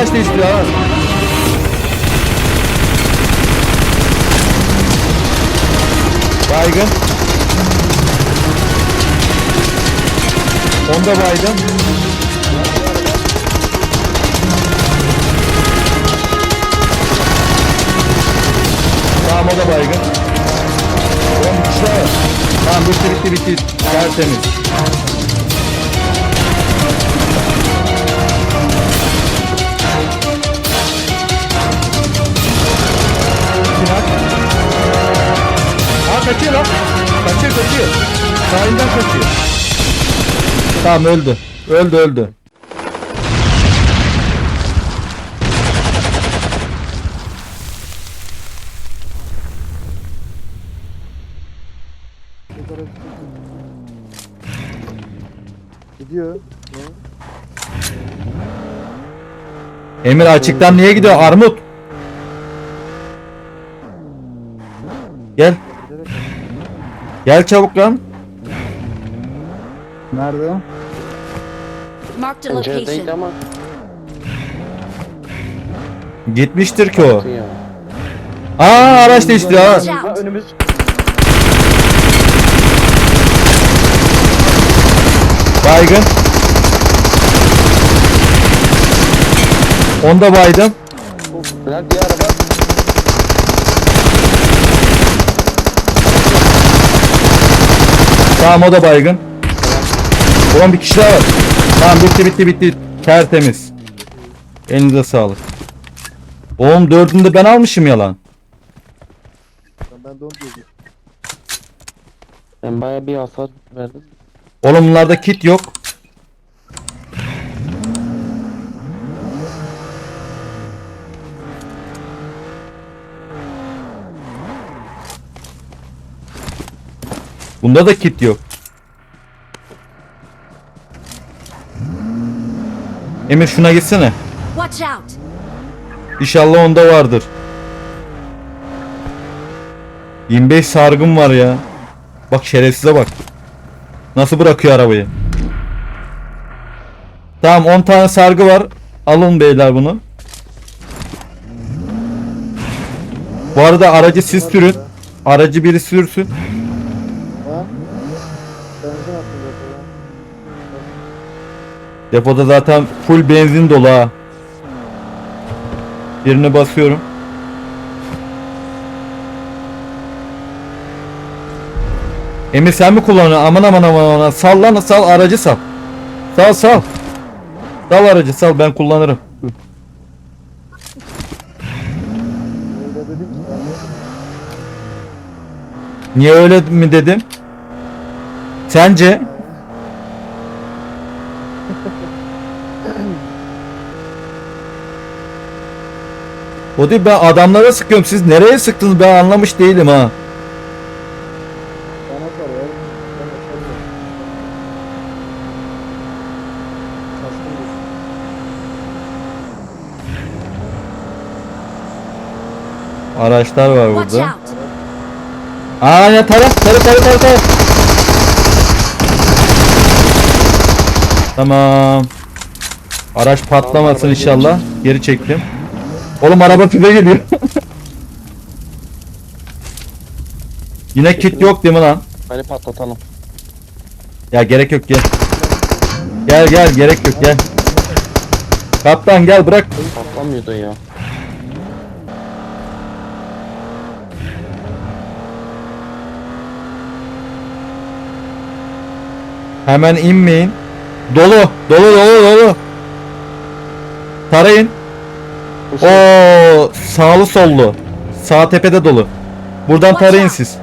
araç değiştiriyor ha. Baygın. Onda baygın. Tamam o da baygın. Tamam bitti bitti bitti. Tertemiz. Kaçıyor lan. Kaçıyor kaçıyor. Sahilden kaçıyor. Tamam öldü. Öldü öldü. Gidiyor. Emir açıktan niye gidiyor Armut? Gel. Gel çabuk lan. Nerede? Marked a Penceredeydi location. ama Gitmiştir ki o. ya. Aa araç değiştiriyor ha. Watch out. önümüz Baygın. Onda baydım. Lan diğer araba Tamam o da baygın. Ulan bir kişi daha var. Tamam bitti bitti bitti. Tertemiz. Elinize sağlık. Oğlum dördünü de ben almışım yalan. Ben de onu diyeceğim. ben baya bir hasar verdim. Oğlum bunlarda kit yok. Bunda da kit yok. Emir şuna gitsene. Watch out. İnşallah onda vardır. 25 sargım var ya. Bak şerefsize bak. Nasıl bırakıyor arabayı. Tamam 10 tane sargı var. Alın beyler bunu. Bu arada aracı siz sürün. Aracı biri sürsün. Ha? Benzin attım depoya. Depoda zaten full benzin dolu ha. Birini basıyorum. Emir sen mi kullanıyorsun? Aman aman aman aman. Sal lan sal aracı sal. Sal sal. Sal aracı sal ben kullanırım. Niye öyle mi dedim? Sence? O değil ben adamlara sıkıyorum. Siz nereye sıktınız ben anlamış değilim ha. Araçlar var burada. Aa ya tara tara tara tara tara. Tamam. Araç patlamasın inşallah. Geri çektim. Oğlum araba füze geliyor. Yine kit yok değil mi lan? Hadi patlatalım. Ya gerek yok gel. Gel gel gerek yok gel. Kaptan gel bırak. Patlamıyordu ya. Hemen inmeyin. Dolu dolu dolu dolu. Tarayın. Bu şey- sağlı sollu. Sağ tepede dolu. Buradan tarayın siz.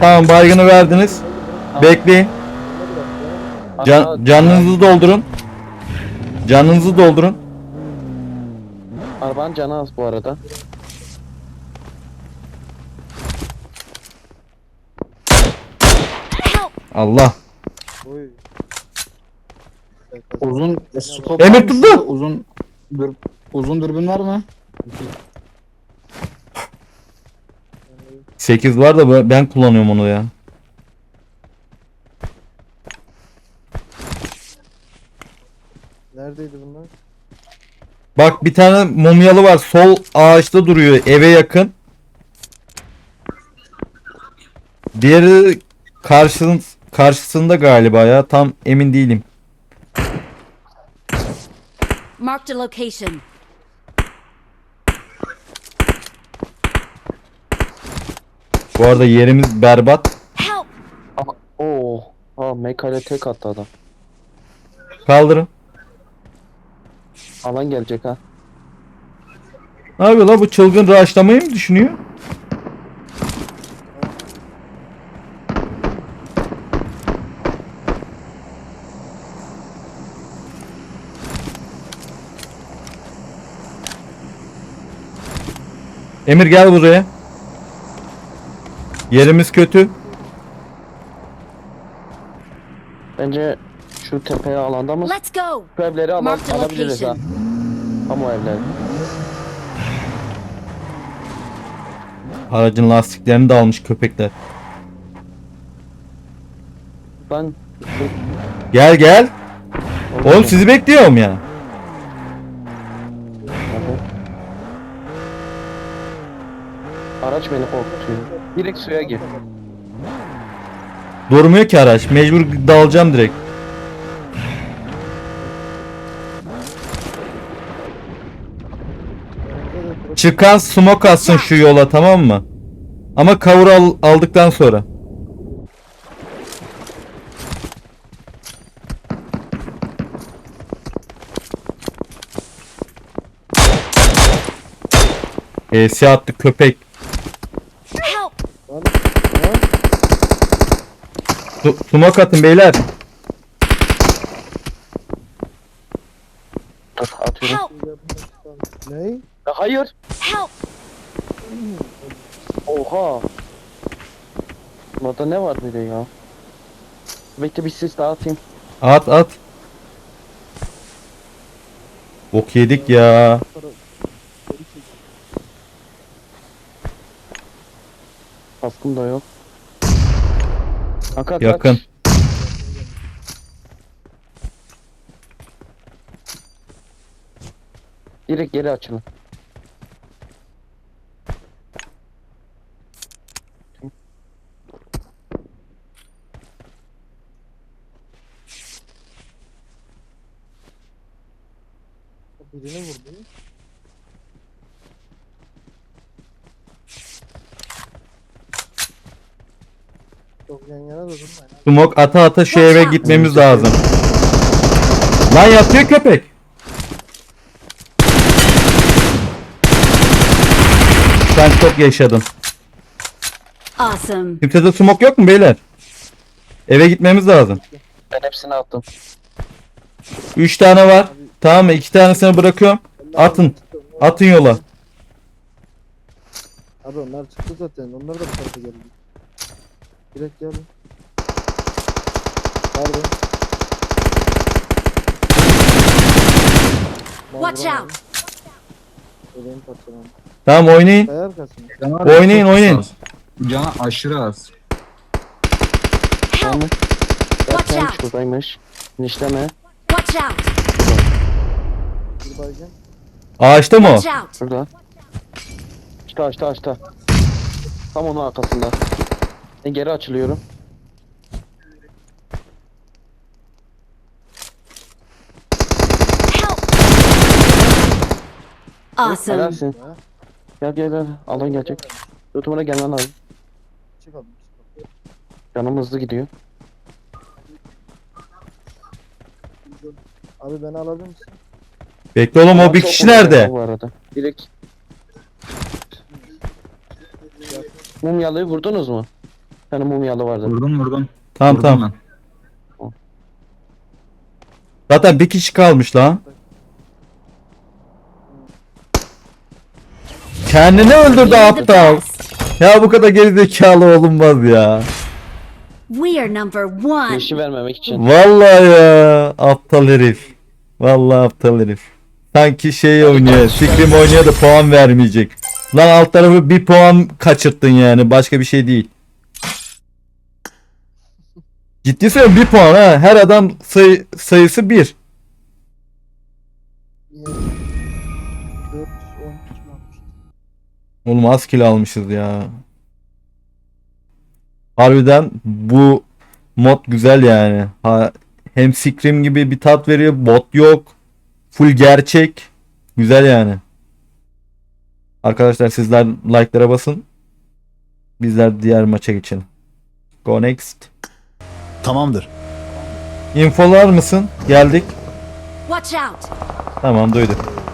Tamam baygını verdiniz. Bekleyin. Can, canınızı doldurun. Canınızı doldurun. Arabanın canı az bu arada. Allah. Oy. Uzun scope. Emir tuttu. Uzun dür, uzun dürbün var mı? 8 var da ben kullanıyorum onu ya. Neredeydi bunlar? Bak bir tane mumyalı var. Sol ağaçta duruyor eve yakın. Diğeri karşın karşısında galiba ya. Tam emin değilim. Marked a location. Bu arada yerimiz berbat. Oo. Ha mekale tek attı adam. Kaldırın. Alan gelecek ha. Ne yapıyor la bu çılgın rahatsızlamayı mı düşünüyor? Emir gel buraya. Yerimiz kötü. Bence şu tepeye alanda mı? Let's go! Şu evleri al Mark the alabiliriz ha. location. Tam o evleri. Aracın lastiklerini de almış köpekler. Ben Gel gel. Oğlum sizi bekliyorum ya. Araç beni korkutuyor. Direkt suya gir. Durmuyor ki araç. Mecbur dalacağım direkt. Çıkan smoke atsın şu yola tamam mı? Ama cover al- aldıktan sonra. ES attı köpek. Help! Lan, ha? Su- atın beyler. Atıyorum. Help! Ya hayır. Help! Oha. Burada ne var bir de ya? Bekle bir sis daha atayım. At at. Bok yedik ya. Kaskım da yok. Kanka kaç. Yakın. Direkt geri açılın. Smoke ata ata şu eve gitmemiz lazım. Lan yatıyor köpek. Sen çok yaşadın. Awesome. Kimsede smoke yok mu beyler? Eve gitmemiz lazım. Ben hepsini attım. 3 tane var. Tamam mı? 2 tanesini bırakıyorum. Atın. Atın yola. Abi onlar çıktı zaten. Onlar da bu tarafa geldi. Direkt gelin. Pardon. Watch out! Parçalandı. Tamam oynayın. Kaya. Canavar Oynayın, çok oynayın. az. Can aşırı az. Help! Watch out! şuradaymış. Nişleme. Watch out! Bir baygın. Ağaçta mı o? Watch out! Şurada. İşte açta açta. Tam onun arkasında. Ben geri açılıyorum. Awesome. Helalsin. Gel gel gel. Alan gelecek. Tutumuna gelmen lazım. Çıkalım. Canım hızlı gidiyor. Abi beni alabilir misin? Bekle oğlum o bir kişi nerede? Bu arada. Direkt. Mumyalıyı vurdunuz mu? Bir tane mumyalı vardı. Vurdum vurdum. Tamam Vurdum tamam. Zaten bir kişi kalmış lan. Kendini öldürdü aptal. Ya bu kadar gerizekalı olunmaz ya. We are number one. Yeşil vermemek için. Vallahi ya aptal herif. Vallahi aptal herif. Sanki şey oynuyor. Scream oynuyor da puan vermeyecek. Lan alt tarafı bir puan kaçırttın yani. Başka bir şey değil. Ciddi söylüyorum bir puan ha. Her adam sayı, sayısı bir. Oğlum az kill almışız ya. Harbiden bu mod güzel yani. Ha, hem Scream gibi bir tat veriyor. Bot yok. Full gerçek. Güzel yani. Arkadaşlar sizler like'lara basın. Bizler diğer maça geçelim. Go next. Tamamdır. Infolar mısın? Geldik. Watch out! Tamam duyduk.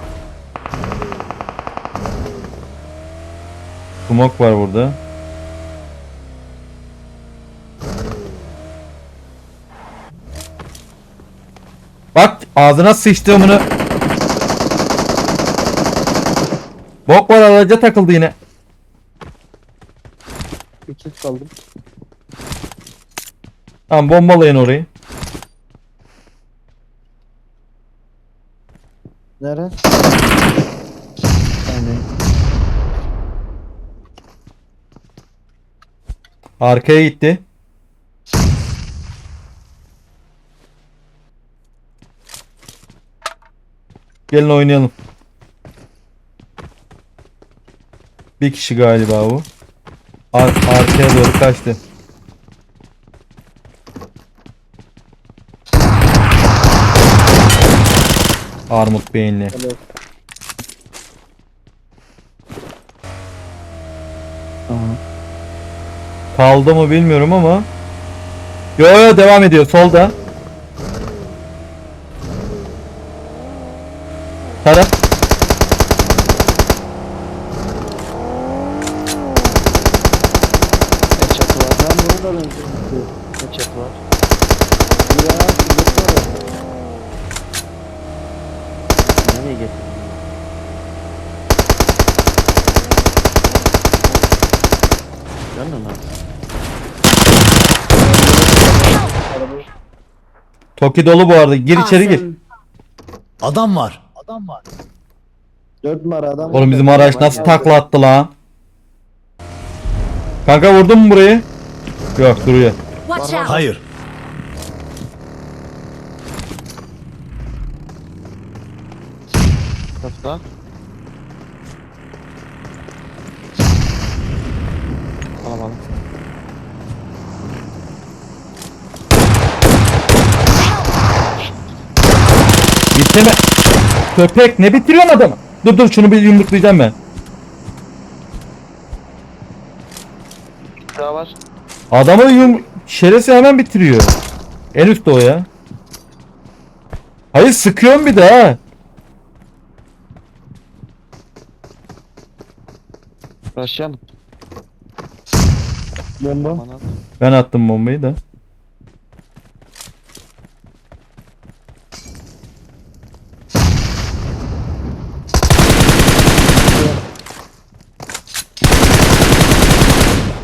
Smoke var burada. Bak ağzına sıçtığımını. Bok var araca takıldı yine. Bir kit kaldım. Tamam bombalayın orayı. Nere? Arkaya gitti. Gelin oynayalım. Bir kişi galiba bu. Ar arkaya doğru kaçtı. Armut beyinli. Helal. Kaldı mı bilmiyorum ama. Yo yo devam ediyor solda. Taraf. Çatı var? Ben bunu var? Nereye getirdin? Mü? Araba. Toki dolu bu arada. Gir içeri gir. Adam var. Adam var. Dört numara adam. Oğlum bizim araç nasıl takla attı lan? Kanka vurdun mu burayı? Yok duruyor. Watch out! Hayır. Bitirme. Köpek ne bitiriyorsun adamı? Dur dur şunu bir yumruklayacağım ben. Daha var. Adamı yum şeresi hemen bitiriyor. En üstte o ya. Hayır sıkıyorum bir daha. Başlayalım. Bomba. Ben attım bombayı da.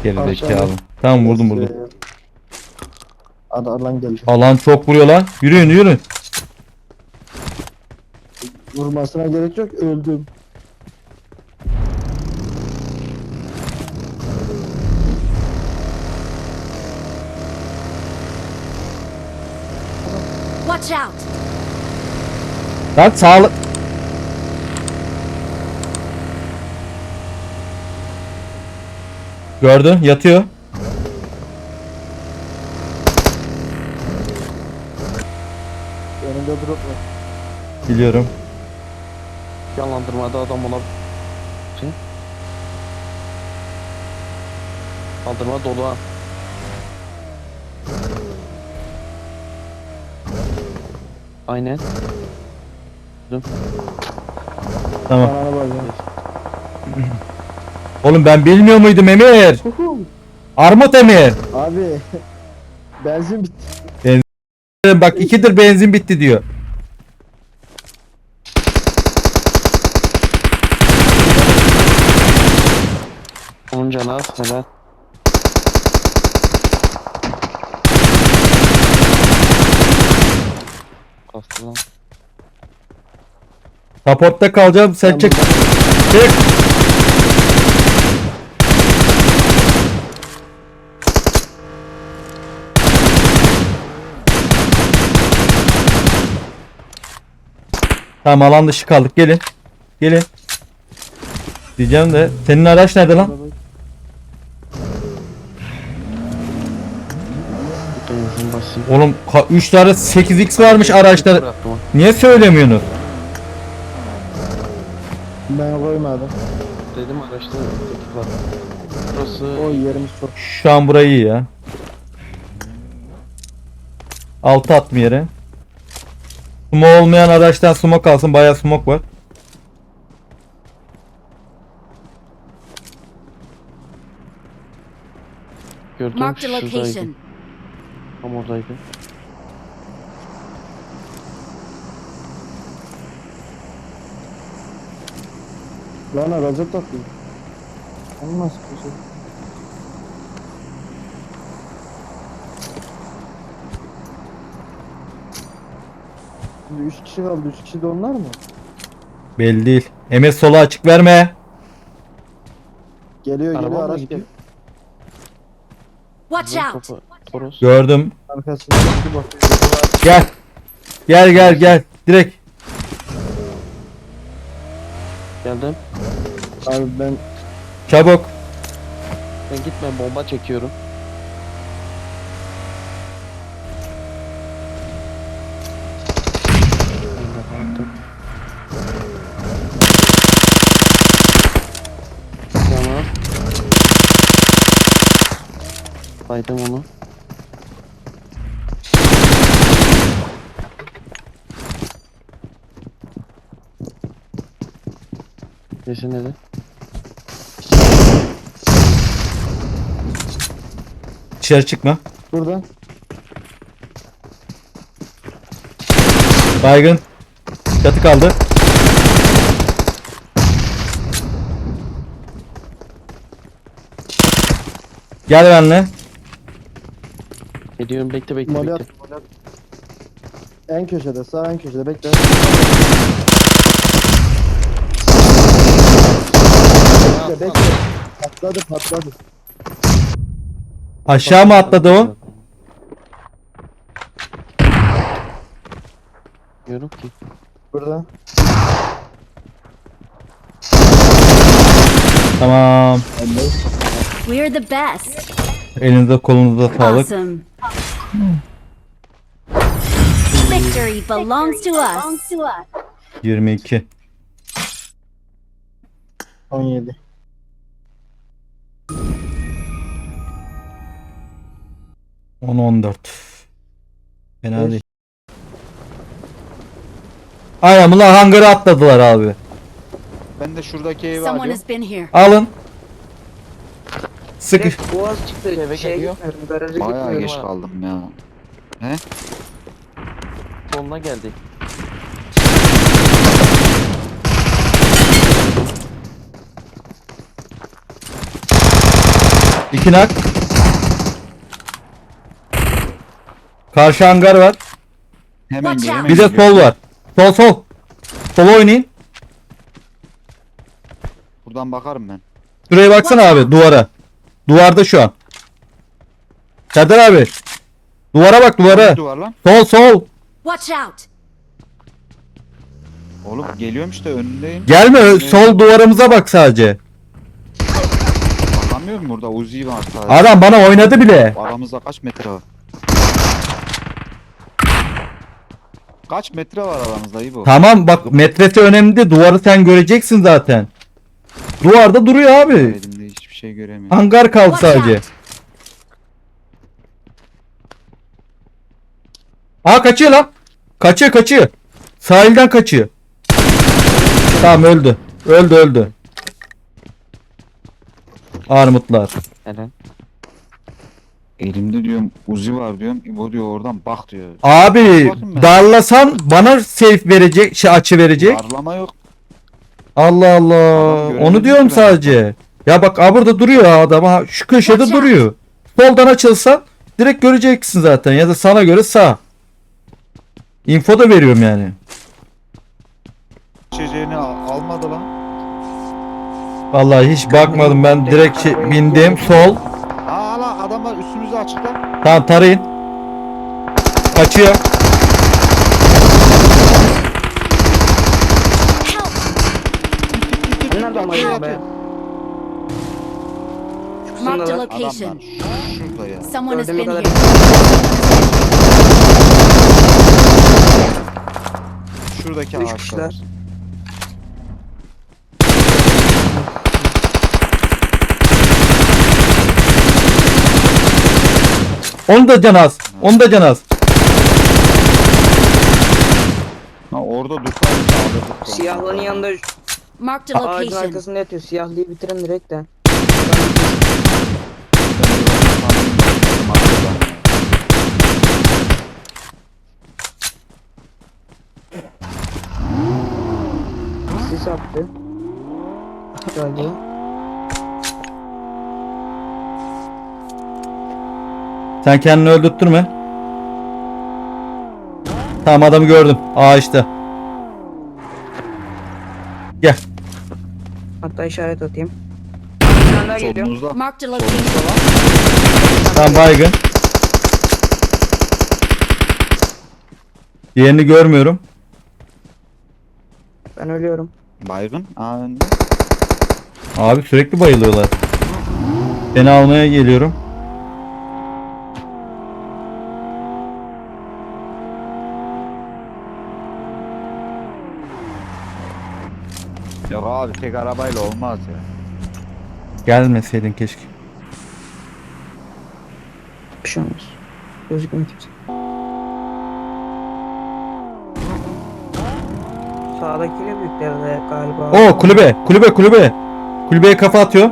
Geri zekalı. Tamam vurdum vurdum. Alan geldi. Alan çok vuruyor lan. Yürüyün yürüyün. Vurmasına gerek yok. Öldüm. Watch out! Lan sağlık. Gördü yatıyor. Önünde drop var. Biliyorum. Yanlandırmada adam olabilir. Kaldırma dolu ha. Aynen. Tamam. Oğlum ben bilmiyor muydum Emir? Armut Emir. Abi. Benzin bitti. Bak ikidir benzin bitti diyor. Onun canı az. Helal. Kastı lan. Support'ta kalacağım sen çık. Çık. Tamam alan dışı kaldık gelin. Gelin. Diyeceğim de senin araç nerede lan? Arabayı- Benzin basayım. Oğlum 3 tane 8x varmış. Bıraktım onu. Niye söylemiyorsunuz? Ben koymadım. Dedim araçta tek var. Burası O yerimiz çok. Şu an burayı iyi ya. Altı atma yere. Sumo olmayan araçtan sumo kalsın. Bayağı smoke var. gördüm Marked a şuradaydı. location. Tam oradaydı. Lan araca takıyor. Olmaz bir Şimdi 3 kişi kaldı. 3 kişi de onlar mı? Belli değil. MS sola açık verme. Geliyor Araba geliyor mı araç gidiyor? geliyor. Watch out. Toros. Gördüm. Arkasından bir bakıyor. Gel. Gel gel gel. Direkt. Geldim. Abi ben Çabuk. Ben gitme bomba çekiyorum. Baydım onu. Neyse ne de? Dışarı çıkma. buradan. Baygın. Çatı kaldı. Gel benimle. Ediyorum bekle bekle Moli bekle. En köşede sağ en köşede bekle. Bekle bekle. Patladı patladı. Aşağı mı atladı o? Diyorum ki. Burada. Tamam. We're the best. Elinize kolunuza sağlık. Awesome. Victory belongs to us. 22. 17. On 14. Fena Beş. değil. Aynen bunlar hangara atladılar abi. Ben de şuradaki evi Someone arıyorum. has been here. Alın. Sıkı. Boğaz çıktı. Eve Şeye geliyor. gitmiyorum. Garaja Bayağı gitmiyorum. geç ha. kaldım ya. Sonuna geldi. İki nak. Karşı hangar var. Hemen Watch gel, out. hemen Bir de sol var. Sol sol. Sol oynayın. Buradan bakarım ben. Şuraya baksana abi duvara. Duvarda şu an. Serdar abi. Duvara bak duvara. Duvar lan? Sol sol. Watch out. Oğlum geliyorum işte önündeyim. Gelme ö- sol duvarımıza bak sadece. Bakamıyorum burada Uzi var sadece. Adam bana oynadı bile. Aramızda kaç metre var? Kaç metre var aramızda İbo? Tamam bak metresi önemli değil. Duvarı sen göreceksin zaten. Duvarda duruyor abi. Şey göremiyorum. Hangar kaldı sadece. Aa kaçıyor lan. Kaçıyor kaçıyor. Sahilden kaçıyor. Tamam öldü. Öldü öldü. Armutlar. Helal. Elimde diyorum Uzi var diyorum. İbo diyor oradan bak diyor. Abi Bakın ben. darlasan bana safe verecek, şey açı verecek. Darlama yok. Allah Allah. Adam Onu diyorum ki ben. sadece. Ya bak aa burada duruyor adam. Ha, şu köşede out. duruyor. Soldan açılsan direkt göreceksin zaten. Ya da sana göre sağ. Info da veriyorum yani. İçeceğini al- almadı lan. Vallahi hiç bakmadım ben direkt şey, bindim sol. Aa lan adamlar üstümüzde açıkta. Tamam tarayın. Kaçıyor. Help. Bunlar bayılıyor be? Marked a location. Adamlar şurada ya. Someone has been here. Şuradaki Üç ağaçlar. kişiler. Onu da can az. Onu da can az. Ha orada dursaydı da alırdık. Siyahlının yanında Marked a ağacın location. arkasında yatıyor. Siyahlıyı bitirin direkt de. Sis attı. Galiba. Sen kendini öldürttürme. Tamam adamı gördüm. Ağaçta. Gel. Hatta işaret atayım. Bir tane daha geliyor. Solunuzda. Marked a location. Tamam baygın. Diğerini görmüyorum. Ben ölüyorum. Baygın. Aa önde. Abi sürekli bayılıyorlar. Seni almaya geliyorum. Yok abi tek arabayla olmaz ya. Gelmeseydin keşke. Bir şey olmaz. Gözükmüyor kimse. Sağdakiyle büyüklerle galiba. Oo kulübe, kulübe, kulübe. Kulübeye kafa atıyor.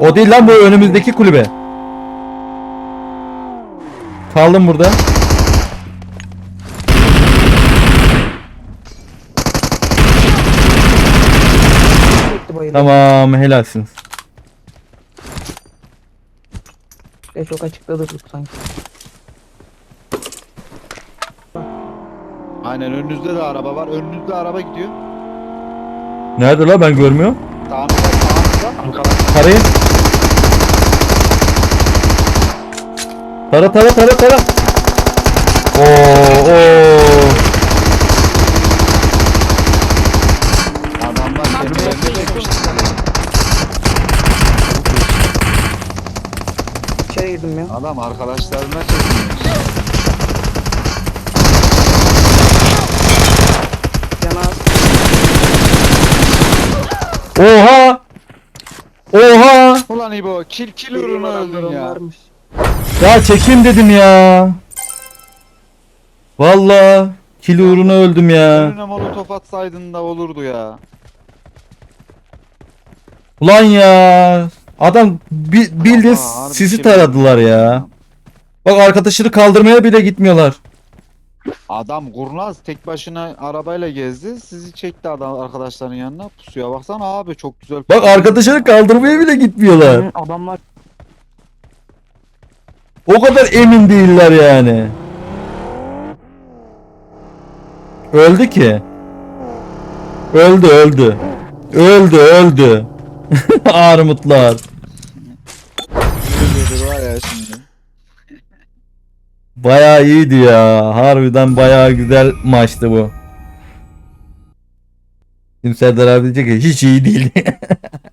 O değil lan bu önümüzdeki kulübe. Kaldım burada. Tamam helalsiniz. Çok açıkta durduk sanki. Aynen önünüzde de araba var. Önünüzde araba gidiyor. Nerede la ben görmüyorum. Sağınızda sağınızda. Tarayın. Tara tara tara tara. Oha. Oha. Ulan İbo kil kil Birim uğruna adamlar öldün ya. onlarmış. Ya çekeyim dedim ya. Valla kil uğruna öldüm ya. Önüne molotof atsaydın da olurdu ya. Ulan ya. Adam bi- bildiğin harbi sizi şey taradılar ya. Bak arkadaşını kaldırmaya bile gitmiyorlar. Adam kurnaz tek başına arabayla gezdi. Sizi çekti adam arkadaşların yanına. Pusuya baksana abi çok güzel. Bak arkadaşını kaldırmaya bile gitmiyorlar. Adamlar O kadar emin değiller yani. Öldü ki. Öldü öldü. Öldü öldü. Armutlar. Bayağı iyiydi ya. Harbiden bayağı güzel maçtı bu. Şimdi Serdar abi diyecek ki hiç iyi değil.